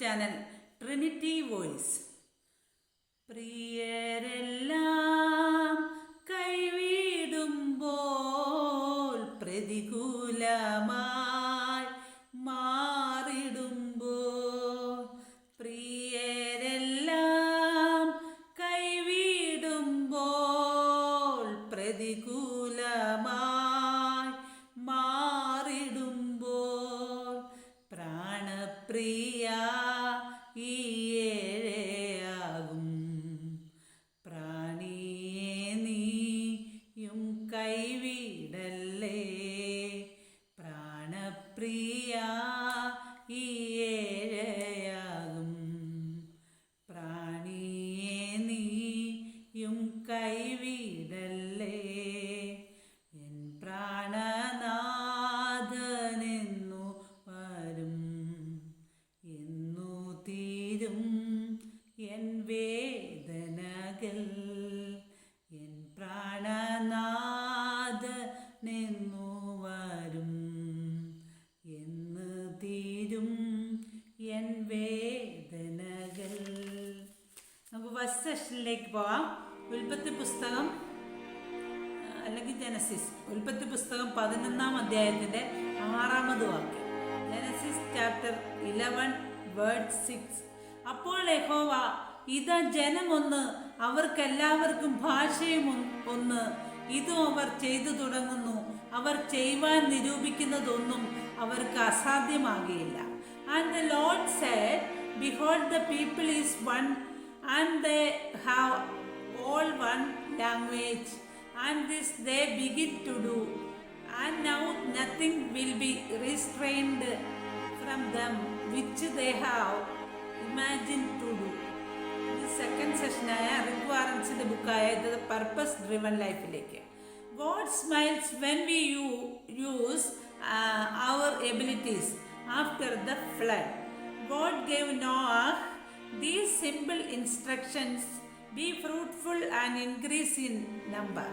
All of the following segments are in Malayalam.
Channel trinity voice. പ്രിയരെല്ലാം കൈവിടുമ്പോൾ പ്രതികൂലമായി മാറിടുമ്പോൾ. പ്രിയരെല്ലാം കൈവിടുമ്പോൾ പ്രതികൂലമായി മാറിടുമ്പോൾ. പ്രാണപ്രിയ പ്രാണനാഥനെന്നു വരും. എന്ന് തീരും എൻ വേദനകൾ. നമുക്ക് ഫസ്റ്റ് സെഷനിലേക്ക് പോവാം. ഉൽപ്പത്തി പുസ്തകം അല്ലെങ്കിൽ ജനസിസ്. ഉൽപ്പത്തി പുസ്തകം പതിനൊന്നാം അധ്യായത്തിന്റെ ആറാമത് വാക്യം. Genesis chapter eleven word six അപ്പോൾ യഹോവ ഇതാ ജനമൊന്ന് അവർക്കെല്ലാവർക്കും ഭാഷയും ഒന്ന്. ഇതും അവർ ചെയ്തു തുടങ്ങുന്നു. അവർ ചെയ്യുവാൻ നിരൂപിക്കുന്നതൊന്നും അവർക്ക് അസാധ്യമാകുകയില്ല. And the lord said behold the people is one and the have all one language and this they begin to do and now nothing will be restrained from them which they have imagine to do second session റിക്വയറൻസിന്റെ ബുക്കായ ദ പർപ്പസ് ഡ്രിവൺ ലൈഫിലേക്ക് God smiles when we use uh, our abilities after the flood. God gave Noah these simple instructions be fruitful and increase in number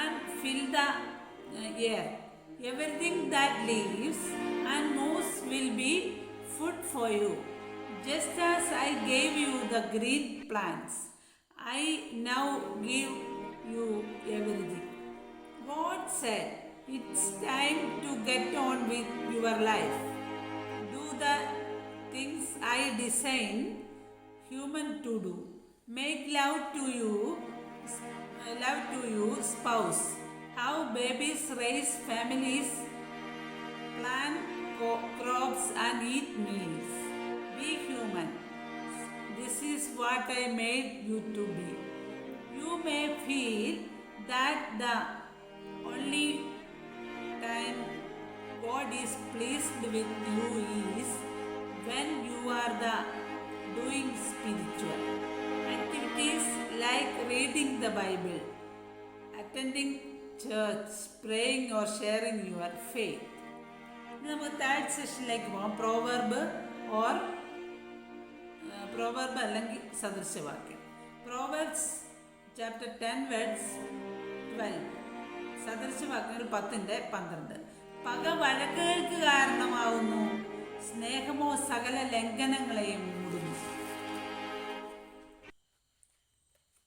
and fill the uh, air. Everything that lives and moves will be food for you. Just as I gave you the green plants, I now give you everything. God said, It's time to get on with your life do the things I design human to do. Make love to you, love to you, spouse. How babies raise families, plant crops and eat meals. Be human. This is what I made you to be. You may feel that the only time God is pleased with you is when you are the doing spiritual activities like reading the Bible, attending church, praying or sharing your faith. ഇനി നമുക്ക് തേർഡ് സെഷനിലേക്ക് പോകാം പ്രോവർബ് ഓർ പ്രോവർബ് അല്ലെങ്കിൽ സദൃശവാക്യം proverbs chapter ten words twelve സദൃശവാക്യങ്ങൾ പത്തിന്റെ പന്ത്രണ്ട്. പക വഴക്കുകൾക്ക് കാരണമാവുന്നു. സ്നേഹമോ സകല ലംഘനങ്ങളെയും മൂടുന്നു.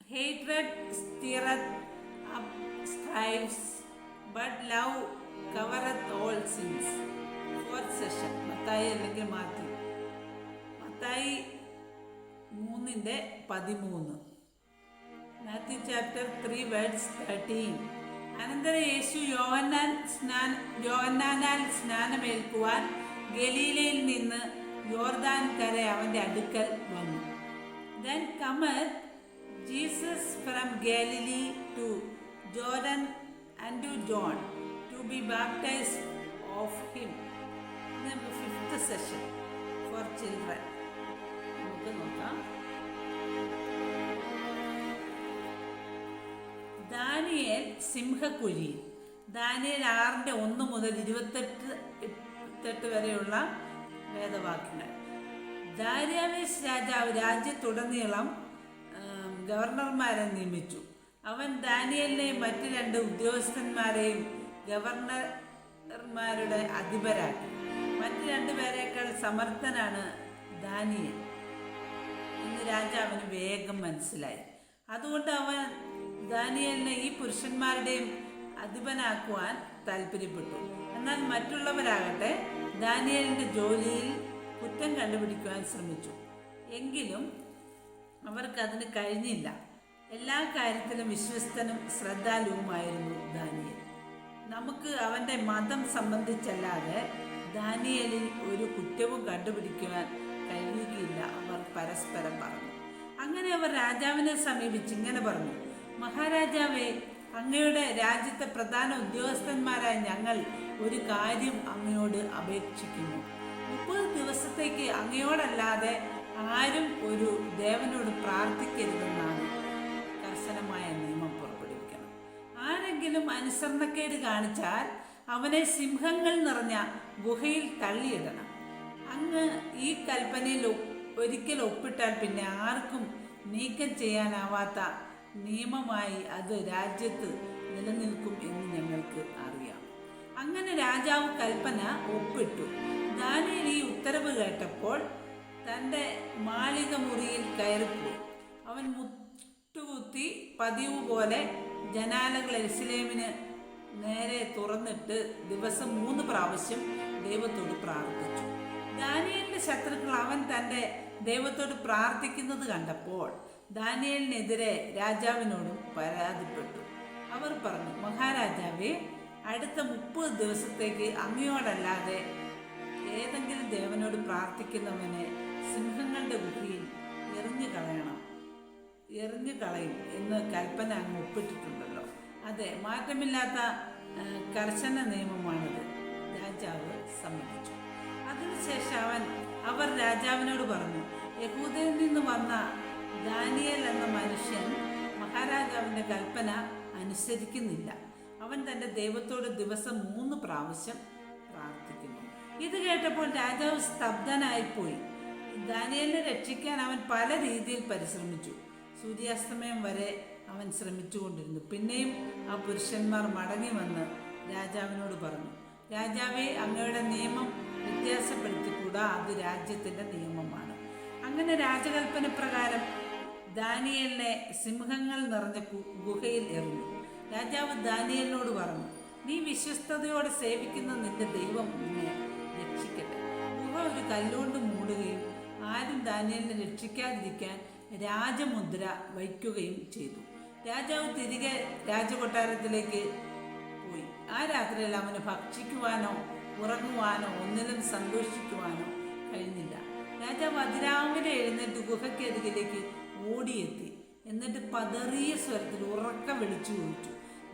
Hatred up strifes, but love covereth all sins fourth session Mathai അല്ലെങ്കിൽ മാത്യു. മത്തായി മൂന്നിന്റെ പതിമൂന്ന്. Matthew chapter three words thirteen അനന്തരം യേശു യോഹന്നാൻ സ്നാന യോഹന്നാനാൽ സ്നാനമേൽക്കുവാൻ ഗലീലയിൽ നിന്ന് യോർദാൻ കര അവന്റെ അടുക്കൽ വന്നു. Then cometh Jesus from Galilee to Jordan and to John to be baptize of him fifth session for children നമുക്ക് നോക്കാം. ദാനിയേൽ സിംഹക്കുഴി ദാനിയേൽ ആറിന്റെ ഒന്ന് മുതൽ ഇരുപത്തെട്ട് ഇരുപത്തെട്ട് വരെയുള്ള വേദവാക്യങ്ങൾ. ദാര്യാവേശ് രാജാവ് രാജ്യത്തുടനീളം ഗവർണർമാരെ നിയമിച്ചു. അവൻ ദാനിയലിനെയും മറ്റ് രണ്ട് ഉദ്യോഗസ്ഥന്മാരെയും ഗവർണർമാരുടെ അധിപരാക്കി. മറ്റ് രണ്ടുപേരേക്കാൾ സമർത്ഥനാണ് ദാനിയൽ. എന്ന് രാജാവിന് വേഗം മനസ്സിലായി. അതുകൊണ്ട് അവൻ ദാനിയലിനെ ഈ പുരുഷന്മാരുടെയും അധിപനാക്കുവാൻ താല്പര്യപ്പെട്ടു. എന്നാൽ മറ്റുള്ളവരാകട്ടെ ദാനിയലിന്റെ ജോലിയിൽ കുറ്റം കണ്ടുപിടിക്കുവാൻ ശ്രമിച്ചു. എങ്കിലും അവർക്കതിന് കഴിഞ്ഞില്ല. എല്ലാ കാര്യത്തിലും വിശ്വസ്തനും ശ്രദ്ധാലുവുമായിരുന്നു ദാനിയൽ. നമുക്ക് അവന്റെ മതം സംബന്ധിച്ചല്ലാതെ ദാനിയലിൽ ഒരു കുറ്റവും കണ്ടുപിടിക്കുവാൻ കഴിയുകയില്ല അവർ പരസ്പരം പറഞ്ഞു. അങ്ങനെ അവർ രാജാവിനെ സമീപിച്ച് ഇങ്ങനെ പറഞ്ഞു. മഹാരാജാവേ അങ്ങയുടെ രാജ്യത്തെ പ്രധാന ഉദ്യോഗസ്ഥന്മാരായ ഞങ്ങൾ ഒരു കാര്യം അങ്ങയോട് അപേക്ഷിക്കുന്നു. മുപ്പത് ദിവസത്തേക്ക് അങ്ങയോടല്ലാതെ ആരും ഒരു ദേവനോട് പ്രാർത്ഥിക്കരുതെന്നാണ് കർശനമായ നിയമം പുറപ്പെടുവിക്കണം. ആരെങ്കിലും അനുസരണക്കേട് കാണിച്ചാൽ അവനെ സിംഹങ്ങൾ നിറഞ്ഞ ഗുഹയിൽ തള്ളിയിടണം. അങ്ങ് ഈ കൽപ്പനയിൽ ഒരിക്കൽ ഒപ്പിട്ടാൽ പിന്നെ ആർക്കും നീക്കം ചെയ്യാനാവാത്ത നിയമമായി അത് രാജ്യത്ത് നിലനിൽക്കും എന്ന് ഞങ്ങൾക്ക് അറിയാം. അങ്ങനെ രാജാവ് കൽപ്പന ഒപ്പിട്ടു. ദാനിയൽ ഈ ഉത്തരവ് കേട്ടപ്പോൾ തന്റെ മാളിക മുറിയിൽ കയറിപ്പോയി. അവൻ മുട്ടുകുത്തി പതിവ് പോലെ ജനാലകൾ എസ്ലേമിന് നേരെ തുറന്നിട്ട് ദിവസം മൂന്ന് പ്രാവശ്യം ദൈവത്തോട് പ്രാർത്ഥിച്ചു. ദാനിയലിന്റെ ശത്രുക്കൾ അവൻ തന്റെ ദൈവത്തോട് പ്രാർത്ഥിക്കുന്നത് കണ്ടപ്പോൾ ദാനിയലിനെതിരെ രാജാവിനോടും പരാതിപ്പെട്ടു. അവർ പറഞ്ഞു മഹാരാജാവേ അടുത്ത മുപ്പത് ദിവസത്തേക്ക് അങ്ങയോടല്ലാതെ ഏതെങ്കിലും ദേവനോട് പ്രാർത്ഥിക്കുന്നവനെ സിംഹങ്ങളുടെ ഗുഹയിൽ എറിഞ്ഞു കളയണം എറിഞ്ഞു കളയും എന്ന് കൽപ്പന അങ്ങ് ഒപ്പിട്ടിട്ടുണ്ടല്ലോ. അതെ മാറ്റമില്ലാത്ത കർശന നിയമമാണിത്. രാജാവ് സമ്മതിച്ചു. അതിനുശേഷം അവൻ അവർ രാജാവിനോട് പറഞ്ഞു യഹൂദയിൽ നിന്ന് വന്ന ദാനിയൽ എന്ന മനുഷ്യൻ മഹാരാജാവിന്റെ കൽപ്പന അനുസരിക്കുന്നില്ല. അവൻ തന്റെ ദൈവത്തോട് ദിവസം മൂന്ന് പ്രാവശ്യം പ്രാർത്ഥിക്കുന്നു. ഇത് കേട്ടപ്പോൾ രാജാവ് സ്തബ്ധനായിപ്പോയി ദാനിയലിനെ രക്ഷിക്കാൻ അവൻ പല രീതിയിൽ പരിശ്രമിച്ചു. സൂര്യാസ്തമയം വരെ അവൻ ശ്രമിച്ചുകൊണ്ടിരുന്നു. പിന്നെയും ആ പുരുഷന്മാർ മടങ്ങി വന്ന് രാജാവിനോട് പറഞ്ഞു രാജാവെ അങ്ങയുടെ നിയമം വ്യത്യാസപ്പെടുത്തിക്കൂടാ? അത് രാജ്യത്തിന്റെ നിയമമാണ് അങ്ങനെ രാജകൽപ്പന പ്രകാരം ദാനിയലിനെ സിംഹങ്ങൾ നിറഞ്ഞ ഗുഹയിൽ എറിഞ്ഞു. രാജാവ് ദാനിയലിനോട് പറഞ്ഞു നീ വിശ്വസ്തയോടെ സേവിക്കുന്ന നിന്റെ ദൈവം നിന്നെ രക്ഷിക്കട്ടെ. ഗുഹ ഒരു കല്ലുകൊണ്ട് മൂടുകയും ആരും ദാനിയലിനെ രക്ഷിക്കാതിരിക്കാൻ രാജമുദ്ര വയ്ക്കുകയും ചെയ്തു. രാജാവ് തിരികെ രാജകൊട്ടാരത്തിലേക്ക് പോയി. ആ രാത്രിയിൽ അവന് ഭക്ഷിക്കുവാനോ ഉറങ്ങുവാനോ ഒന്നിലും സന്തോഷിക്കുവാനോ രാജാവ് അതിരാവിലെ എഴുന്നേറ്റ് ഗുഹയ്ക്കരികിലേക്ക് ഓടിയെത്തി. എന്നിട്ട് പതറിയ സ്വരത്തിൽ ഉറക്ക വിളിച്ചു ചോദിച്ചു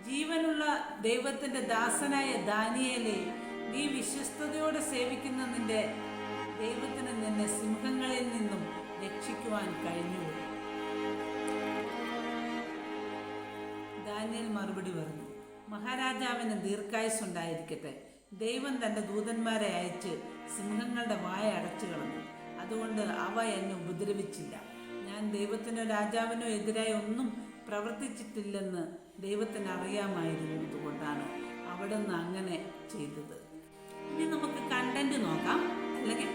ജീവനുള്ള ദൈവത്തിന്റെ ദാസനായ ദാനിയേലെ നീ വിശ്വസ്തയോടെ സേവിക്കുന്ന നിന്റെ ദൈവത്തിന് നിന്നെ സിംഹങ്ങളിൽ നിന്നും രക്ഷിക്കുവാൻ കഴിഞ്ഞു. ദാനിയൽ മറുപടി പറഞ്ഞു മഹാരാജാവിന് ദീർഘായുസ് ഉണ്ടായിരിക്കട്ടെ ദൈവം തന്റെ ദൂതന്മാരെ അയച്ച് സിംഹങ്ങളുടെ വായ അടച്ചു കളഞ്ഞു അതുകൊണ്ട് അവ എന്നെ ഉപദ്രവിച്ചില്ല. ഞാൻ ദൈവത്തിനോ രാജാവിനോ എതിരായി ഒന്നും പ്രവർത്തിച്ചിട്ടില്ലെന്ന് ദൈവത്തിന് അറിയാമായിരുന്നത് കൊണ്ടാണ് അവിടുന്ന് അങ്ങനെ ചെയ്തത്. ഇനി നമുക്ക് കണ്ടന്റ് നോക്കാം. അല്ലെങ്കിൽ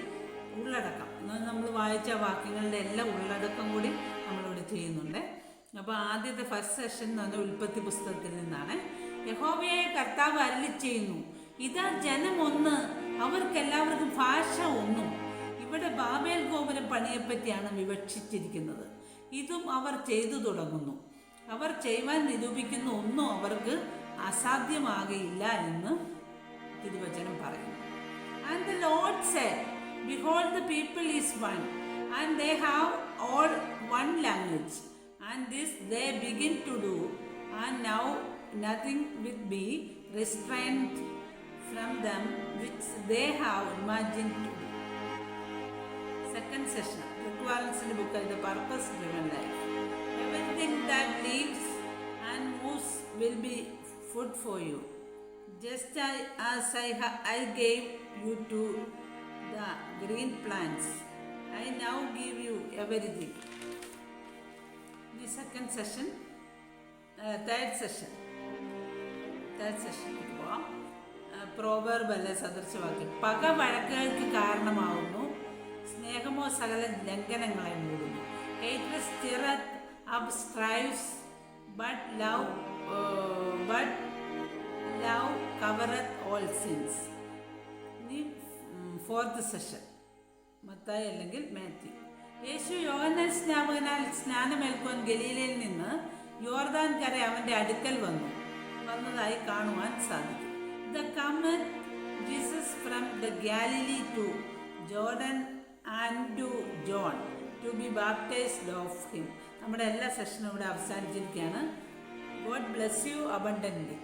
ഉള്ളടക്കം. എന്നാൽ നമ്മൾ വായിച്ച വാക്യങ്ങളുടെ എല്ലാ ഉള്ളടക്കം കൂടി നമ്മളിവിടെ ചെയ്യുന്നുണ്ട്. അപ്പോൾ ആദ്യത്തെ ഫസ്റ്റ് സെഷൻ എന്ന് പറഞ്ഞാൽ ഉൽപ്പത്തി പുസ്തകത്തിൽ നിന്നാണ്. യഹോവയെ കർത്താവ് അരളി ചെയ്യുന്നു ഇതാ ജനം ഒന്ന് അവർക്കെല്ലാവർക്കും ഭാഷ ഒന്നും. ഇവിടെ ബാബേൽ ഗോപുരം പണിയെപ്പറ്റിയാണ് വിവക്ഷിച്ചിരിക്കുന്നത്. ഇതും അവർ ചെയ്തു തുടങ്ങുന്നു. അവർ ചെയ്യുവാൻ നിരൂപിക്കുന്ന ഒന്നും അവർക്ക് അസാധ്യമാകയില്ല എന്ന് തിരുവചനം പറയുന്നു. And the lord said behold the people is one and they have all one language and this they begin to do and now nothing with be restrained from them which they have imagine to do second session റിക്വയർമെന്റ്സിന്റെ book the purpose driven life everything that lives and moves will be food for you just as I I gave you to the green plants I now give you everything ഇനി second session third session third സെഷനിലേക്ക് പോവാം. പ്രോവർബ് അല്ലെ സദൃശവാക്യം. പക വഴക്കുകൾക്ക് കാരണമാവുന്നു. സ്നേഹ സ്നേഹമോ സകല ലംഘനങ്ങളെ മൂടുന്നു strives but love but love covereth all sins fourth session Mathai അല്ലെങ്കിൽ മാത്യു. യേശു യോഹന്നാൻ സ്നാപകനാൽ സ്നാനമേൽക്കുവാൻ ഗലീലയിൽ നിന്ന് യോർദാൻ കര അവന്റെ അടുക്കൽ വന്നു. വന്നതായി കാണുവാൻ സാധിക്കും. The cometh Jesus from the Galilee to Jordan and to John to be baptized of him. നമ്മുടെ എല്ലാ സെഷനും ഇവിടെ അവസാനിച്ചിരിക്കുകയാണ്. God bless you abundantly.